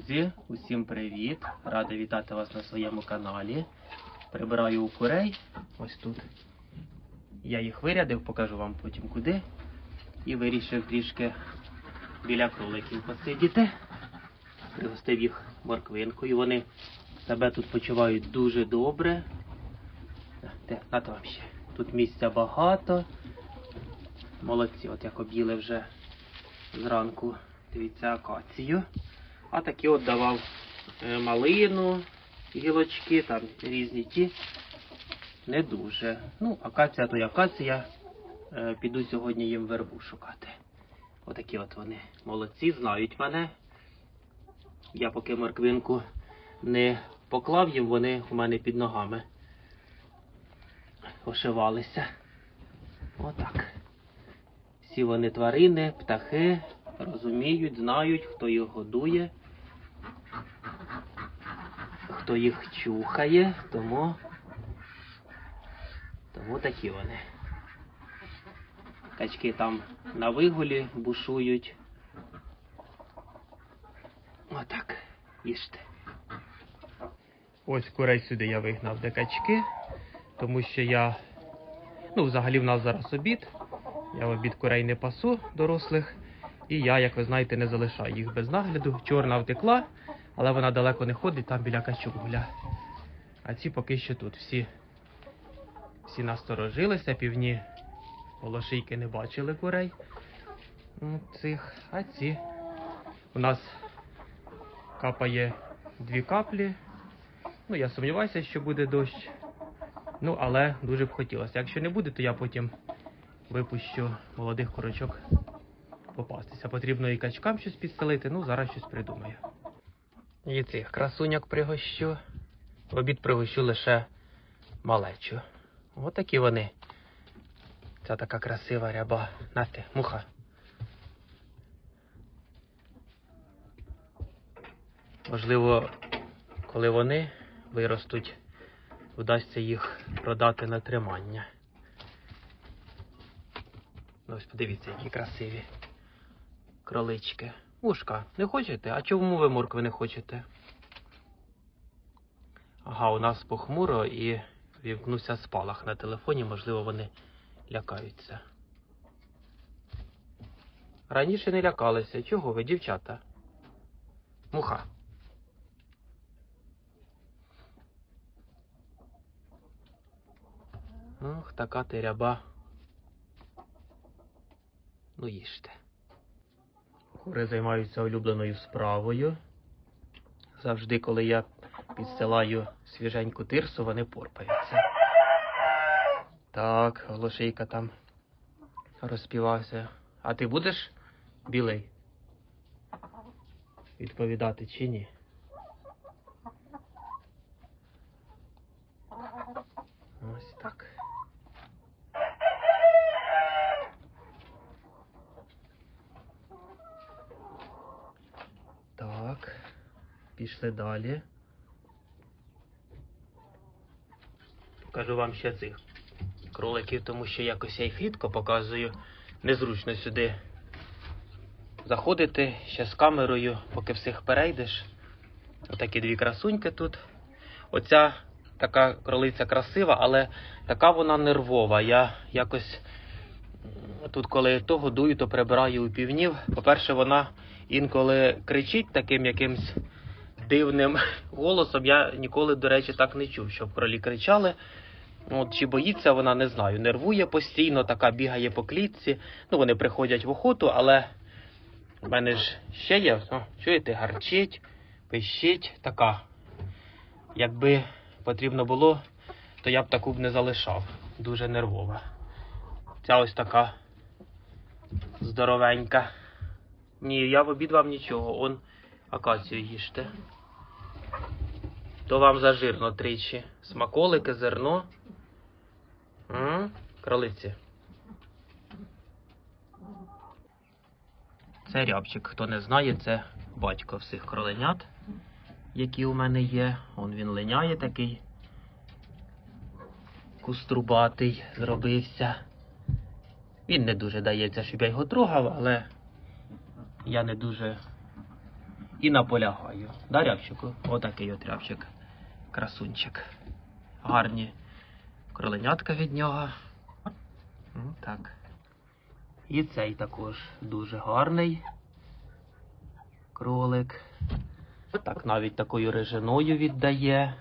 Друзі, усім привіт! Радий вітати вас на своєму каналі. Прибираю у курей. Ось тут. Я їх вирядив, покажу вам потім куди. І вирішив трішки біля кроликів посидіти. Пригостив їх морквинкою. Вони себе тут почувають дуже добре. Де, нате вам ще. Тут місця багато. Молодці, от як об'їли вже зранку. Дивіться, акацію. А такі от давав е, малину, гілочки, там різні ті. Не дуже. Ну, акація то й акація. Е, Піду сьогодні їм вербу шукати. Отакі от вони молодці, знають мене. Я поки морквинку не поклав їм, вони у мене під ногами ошивалися. Отак. Всі вони тварини, птахи, розуміють, знають, хто їх годує, хто їх чухає, тому, тому такі вони. Качки там на вигулі бушують. Отак, їжте. Ось курей сюди я вигнав де качки, тому що я. Ну, взагалі в нас зараз обід. Я в обід курей не пасу дорослих. І я, як ви знаєте, не залишаю їх без нагляду. Чорна втекла, але вона далеко не ходить, там біля качок гуля. А ці поки що тут. Всі, всі насторожилися, півні волошийки не бачили курей. Ну, Цих. А ці. У нас капає дві каплі. Ну, я сумніваюся, що буде дощ. Ну, але дуже б хотілося. Якщо не буде, то я потім випущу молодих курочок попастися. Потрібно і качкам щось підстелити, ну зараз щось придумаю. І цих красуняк пригощу. В обід пригощу лише малечу. Ось такі вони. Ця така красива ряба. Нате, муха. Можливо, коли вони виростуть, вдасться їх продати на тримання. Ну, Ось подивіться, які красиві кролички. Ушка, не хочете? А чому ви моркви не хочете? Ага, у нас похмуро і вімкнувся спалах на телефоні, можливо, вони лякаються. Раніше не лякалися. Чого ви, дівчата? Муха. Ох, така ти ряба. Ну, їжте. Кури займаються улюбленою справою. Завжди, коли я підстилаю свіженьку тирсу, вони порпаються. Так, голошейка там розпівався. А ти будеш білий? Відповідати чи ні? Ось. Так, пішли далі. Покажу вам ще цих кроликів, тому що якось я їх рідко показую. Незручно сюди заходити ще з камерою, поки всіх перейдеш. Отакі дві красуньки тут. Оця така кролиця красива, але така вона нервова. Я якось тут, коли то годую, то прибираю у півнів. По-перше, вона інколи кричить таким якимсь дивним голосом. Я ніколи, до речі, так не чув, щоб кролі кричали. От, чи боїться вона, не знаю. Нервує постійно, така бігає по клітці. Ну, вони приходять в охоту, але в мене ж ще є. О, чуєте, гарчить, пищить, така. Якби потрібно було, то я б таку б не залишав. Дуже нервова. Ця ось така здоровенька. Ні, я в обід вам нічого. Он акацію їжте. То вам зажирно тричі. Смаколики, зерно. М? Кролиці. Це рябчик. Хто не знає, це батько всіх кроленят, які у мене є. Он він линяє такий. Куструбатий зробився. Він не дуже дається, щоб я його трогав, але я не дуже і наполягаю. Да, рябчику? Отакий от рябчик. Красунчик. Гарні кроленятка від нього. Так. І цей також дуже гарний кролик. Так, навіть такою режиною віддає.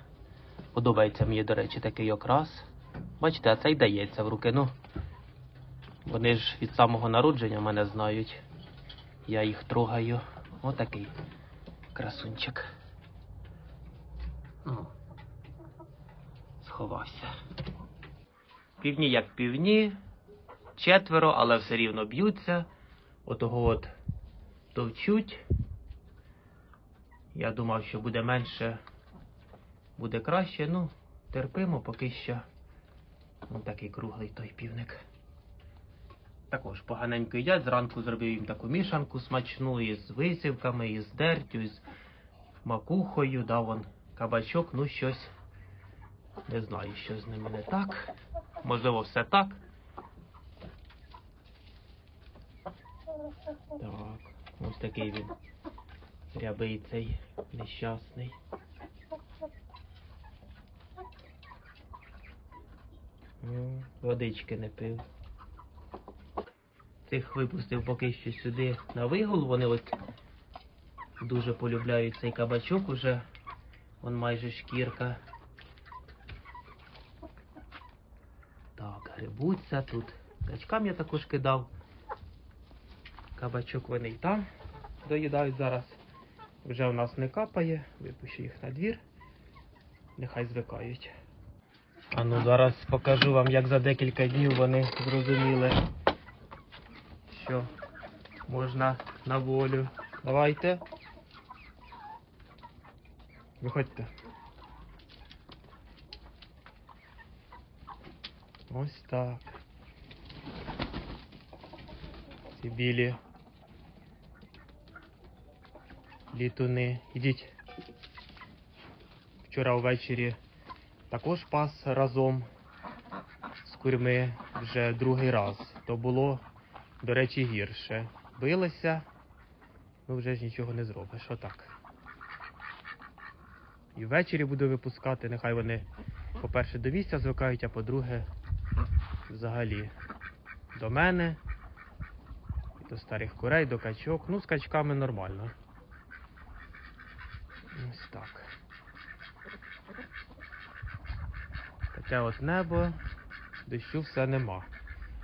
Подобається мені, до речі, такий окрас. Бачите, а цей дається в руки. Ну, вони ж від самого народження мене знають. Я їх трогаю. Отакий красунчик. Ну, сховався. Півні як півні, четверо, але все рівно б'ються. Отого от товчуть. Я думав, що буде менше, буде краще. Ну, терпимо поки що. Ось такий круглий той півник. Також поганенько їдять. Зранку зробив їм таку мішанку смачну із висівками, із дертю, із макухою, дав вон кабачок, ну щось. Не знаю, що з ними не так. Можливо, все так. Так, ось такий він. Рябий цей нещасний. Ну, Водички не пив. Цих випустив поки що сюди на вигул. Вони от дуже полюбляють цей кабачок уже. Вон майже шкірка. Так, грибуться тут. Качкам я також кидав. Кабачок вони й там доїдають зараз. Вже у нас не капає, випущу їх на двір. Нехай звикають. А ну зараз покажу вам, як за декілька днів вони зрозуміли, що можна на волю. Давайте. Виходьте. Ось так. Ці білі літуни. Ідіть. Вчора ввечері також пас разом з курьми вже другий раз. То було, до речі, гірше. Билися, ну вже ж нічого не зробиш. Отак. І ввечері буду випускати. Нехай вони, по-перше, до місця звикають, а по-друге, взагалі до мене, до старих курей, до качок. Ну, з качками нормально. Ось так. Таке от небо, дощу все нема.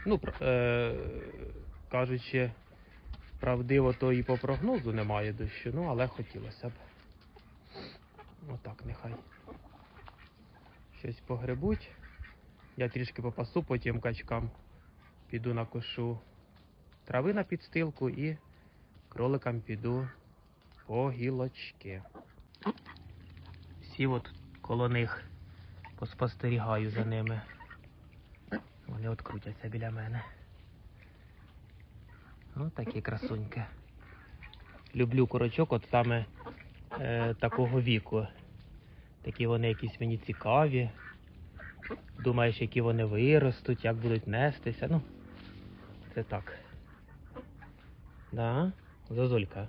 Ну, е- кажучи, правдиво, то і по прогнозу немає дощу, ну, але хотілося б. Отак нехай. Щось погребуть. Я трішки попасу, потім качкам піду накошу трави на підстилку і кроликам піду по гілочки. Сів от коло них, поспостерігаю за ними. Вони от крутяться біля мене. Ну, такі красуньки. Люблю курочок от саме е, такого віку. Такі вони якісь мені цікаві. Думаєш, які вони виростуть, як будуть нестися. Ну, це так. Да, зозулька.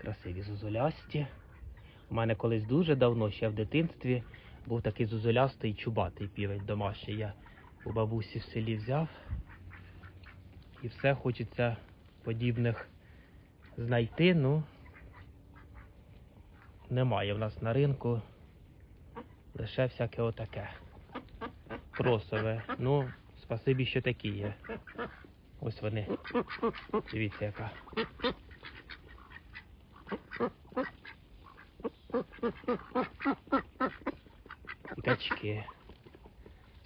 Красиві зозулясті. У мене колись дуже давно, ще в дитинстві, був такий зозулястий чубатий півень домашній. Я у бабусі в селі взяв. І все хочеться подібних знайти, ну немає в нас на ринку. Лише всяке отаке. Кросове. Ну, спасибі, що такі є. Ось вони. Дивіться, яка. Качки.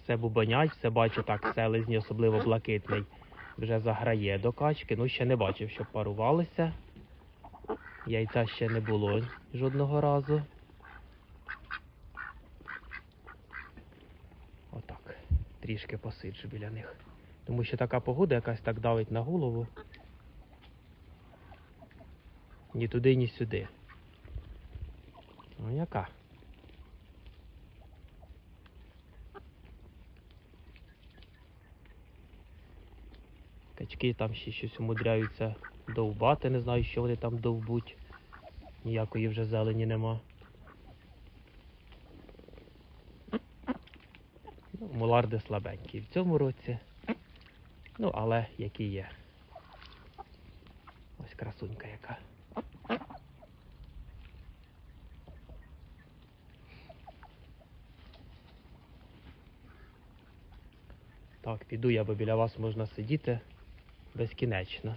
Все бубонять, все бачу так, селезні, особливо блакитний. Вже заграє до качки. Ну, ще не бачив, щоб парувалися. Яйця ще не було жодного разу. Отак. Трішки посиджу біля них. Тому що така погода якась так давить на голову. Ні туди, ні сюди. Ну яка? Качки там ще щось умудряються довбати, не знаю, що вони там довбуть. Ніякої вже зелені нема. Ну, слабенькі в цьому році. Ну, але які є. Ось красунька яка. Так, піду я, бо біля вас можна сидіти безкінечно.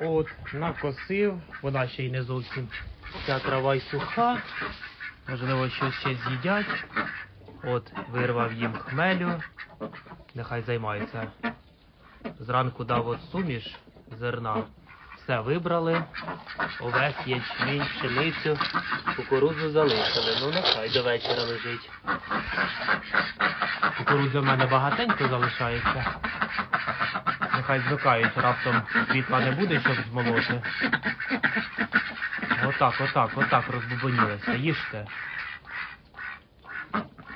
От, накосив, вона ще й не зовсім ця трава й суха. Можливо, щось ще з'їдять. От, вирвав їм хмелю. Нехай займаються. Зранку дав от суміш зерна. Все вибрали. Овес, ячмінь, пшеницю, кукурудзу залишили. Ну, нехай до вечора лежить. Кукурудзи в мене багатенько залишається. Нехай звикають, раптом світла не буде, щоб змолоти. Отак, отак, отак розбубонілися. Їжте.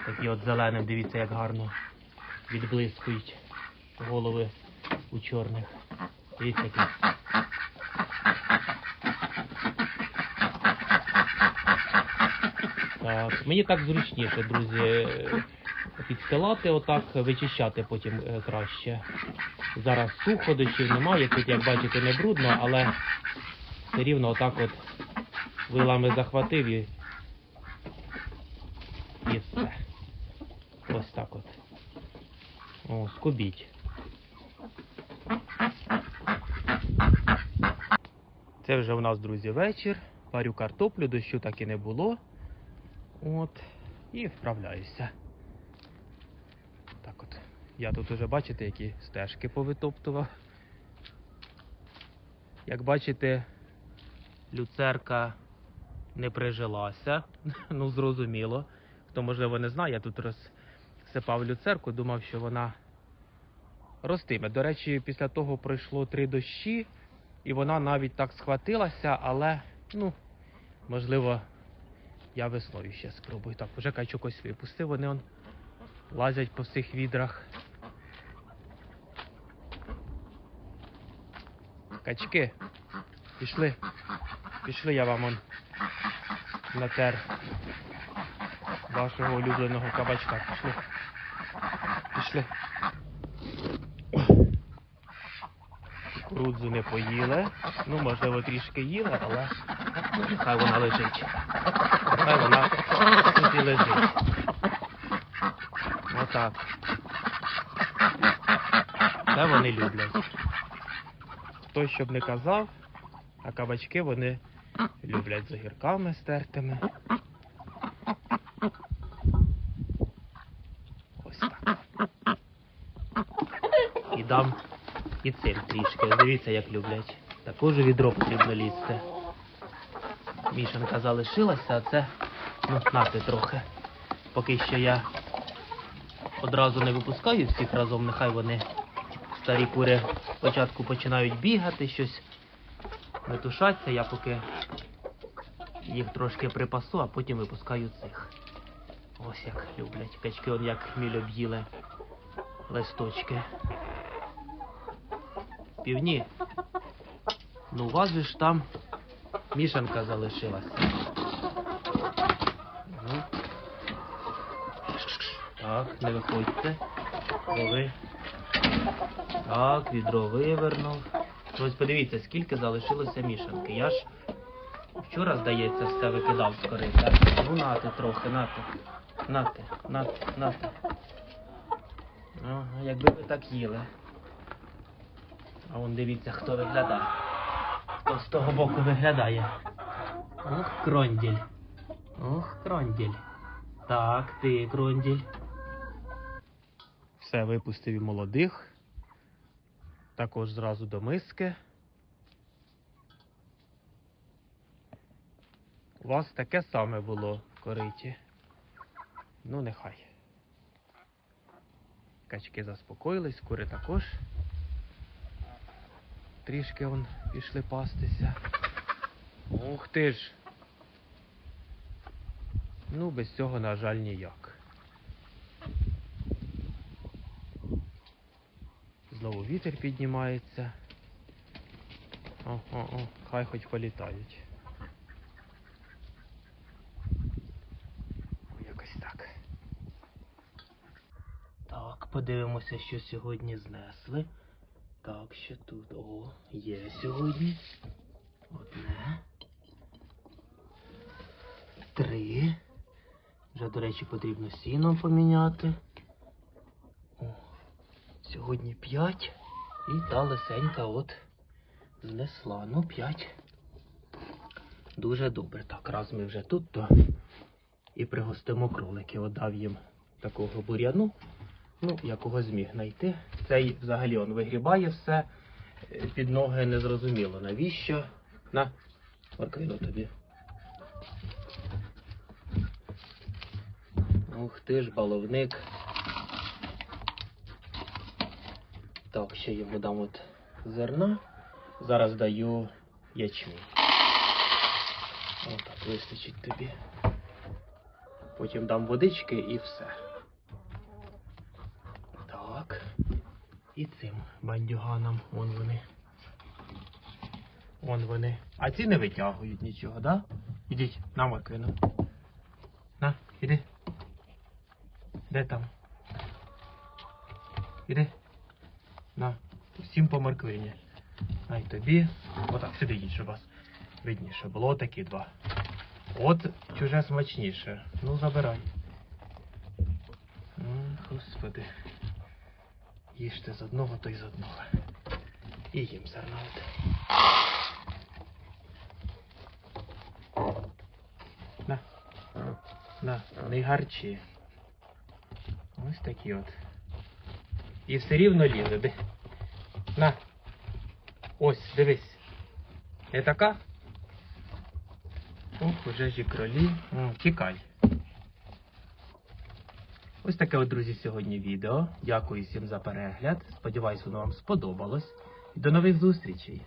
Такі от зеленим, дивіться, як гарно відблискують голови у чорних. Дивіться, які. Так, мені так зручніше, друзі, підстилати, отак, вичищати потім е, краще. Зараз сухо, дощів немає, тут, як бачите, не брудно, але все рівно отак от вилами захватив і, і все. Ось так от. О, скубіть. Це вже у нас, друзі, вечір. Парю картоплю, дощу так і не було. От. І вправляюся. Так от. Я тут уже бачите, які стежки повитоптував. Як бачите, люцерка не прижилася. Ну, зрозуміло. Хто, можливо, не знає, я тут розсипав люцерку, думав, що вона ростиме. До речі, після того пройшло три дощі, і вона навіть так схватилася, але, ну, можливо, я весною ще спробую. Так, вже качок ось випустив, вони он лазять по всіх відрах. Качки, пішли. Пішли, я вам он натер вашого улюбленого кабачка. Пішли. Пішли. Кукурудзу не поїли. Ну, можливо, трішки їли, але хай вона лежить. Хай вона тут і лежить. Отак. Це вони люблять. Хто щоб не казав, а кабачки вони люблять з огірками стертими. Ось так. І дам і цим трішки. Дивіться, як люблять. Також відро потрібно лізти. Мішанка залишилася, а це ну, нати трохи. Поки що я одразу не випускаю всіх разом, нехай вони старі кури спочатку починають бігати, щось метушаться, я поки їх трошки припасу, а потім випускаю цих. Ось як люблять. Качки он як хміль об'їли листочки. Півні. Ну у вас же ж там мішанка залишилася. Мгм. Так, не виходьте. Коли. Так, відро вивернув. Ну, Ось подивіться, скільки залишилося мішанки. Я ж вчора, здається, все викидав з корита. Ну, нати трохи, нати. Нати, нати, нати. Ага, якби ви так їли. А вон дивіться, хто виглядає. Хто з того боку виглядає. Ох, кронділь. Ох, кронділь. Так, ти, кронділь. Все, випустив і молодих. Також зразу до миски. У вас таке саме було в кориті. Ну, нехай. Качки заспокоїлись, кури також. Трішки вон пішли пастися. Ух ти ж. Ну, без цього, на жаль, ніяк. Знову вітер піднімається. О, о, о, хай хоч політають. Якось так. Так, подивимося, що сьогодні знесли. Так, що тут? О, є сьогодні. Одне. Три. Вже, до речі, потрібно сіно поміняти. О, сьогодні п'ять. І та лисенька от знесла. Ну, п'ять. Дуже добре. Так, раз ми вже тут, то і пригостимо кроликів. Отдав їм такого бур'яну. Ну, якого зміг знайти. Цей взагалі он вигрібає все. Е, Під ноги не зрозуміло. Навіщо? На, морквину тобі. Ух ти ж, баловник. Так, ще йому дам от зерна. Зараз даю ячмінь. Отак вистачить тобі. Потім дам водички і все. Так. І цим бандюганам. Вон вони. Вон вони. А ці не витягують нічого, да? Ідіть, на морквину. На, іди. Де там? Іди. На. Всім по морквині. Най тобі. Отак, сюди їдь, щоб вас видніше було такі два. От чуже смачніше. Ну, забирай. Господи. Їжте з одного, то й з одного. І їм зерна. от. На. На, не гарчі. Ось такі от. І все рівно лізе. На. Ось, дивись. Не така? Ох, уже ж і кролі. Тікай. Ось таке от, друзі, сьогодні відео. Дякую всім за перегляд. Сподіваюсь, воно вам сподобалось. До нових зустрічей.